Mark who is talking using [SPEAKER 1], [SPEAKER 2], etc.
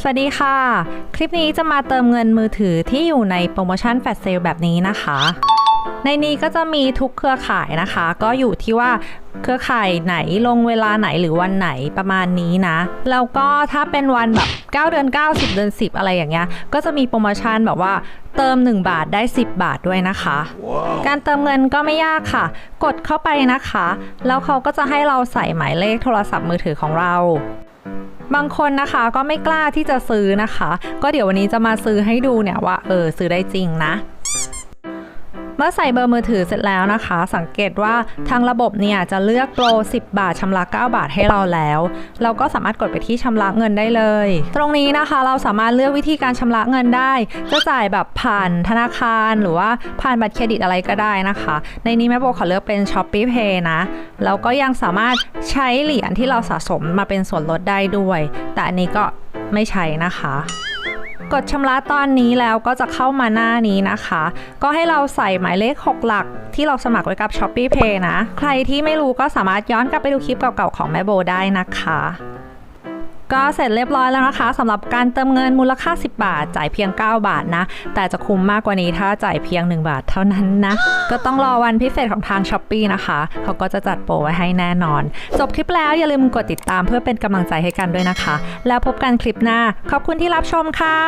[SPEAKER 1] สวัสดีค่ะ คลิปนี้จะมาเติมเงินมือถือที่อยู่ในโปรโมชั่นแฟลชเซลแบบนี้นะคะ ในนี้ก็จะมีทุกเครือข่ายนะคะ ก็อยู่ที่ว่าเครือข่ายไหนลงเวลาไหนหรือวันไหนประมาณนี้นะแล้วก็ถ้าเป็นวันแบบ 9 เดือน 9 10 เดือน 10 อะไรอย่างเงี้ยก็จะมีโปรโมชั่นแบบว่าเติม 1 บาทได้ 10 บาทด้วยนะคะการเติมเงินก็ไม่ยากค่ะ กดเข้าไปนะคะ แล้วเขาก็จะให้เราใส่หมายเลขโทรศัพท์มือถือของเรา บางคนนะคะก็ไม่กล้าที่จะซื้อนะคะ ก็เดี๋ยววันนี้จะมาซื้อให้ดูเนี่ยว่าเออซื้อได้จริงนะ เมื่อใส่เบอร์มือถือเสร็จแล้วนะคะ สังเกตว่าทางระบบเนี่ยจะเลือกโปร 10 บาทชำระ9บาทให้เราแล้ว เราก็สามารถกดไปที่ชำระเงินได้เลย ตรงนี้นะคะเราสามารถเลือกวิธีการชำระเงินได้ จะจ่ายแบบผ่านธนาคารหรือว่าผ่านบัตรเครดิตอะไรก็ได้นะคะ ในนี้แม่โบขอเลือกเป็น s h o p e e Pay นะแล้วก็ยังสามารถใช้เหรียญที่เราสะสมมาเป็นส่วนลดได้ด้วย แต่อันนี้ก็ไม่ใช้นะคะ กดชำระตอนนี้แล้วก็จะเข้ามาหน้านี้นะคะ ก็ให้เราใส่หมายเลข 6 หลัก ที่เราสมัครไว้กับ s h o p e e Pay นะ ใครที่ไม่รู้ก็สามารถย้อนกลับไปดูคลิปเก่าๆของแม่โบได้นะคะ ก็เสร็จเรียบร้อยแล้วนะคะสำหรับการเติมเงินมูลค่า 10 บาท จ่ายเพียง 9 บาทนะ แต่จะคุ้มมากกว่านี้ถ้าจ่ายเพียง 1 บาทเท่านั้นนะ ก็ต้องรอวันพิเศษของทางช้อปปีนะคะ เขาก็จะจัดโปรไว้ให้แน่นอน จบคลิปแล้วอย่าลืมกดติดตามเพื่อเป็นกำลังใจให้กันด้วยนะคะ แล้วพบกันคลิปหน้า ขอบคุณที่รับชมค่ะ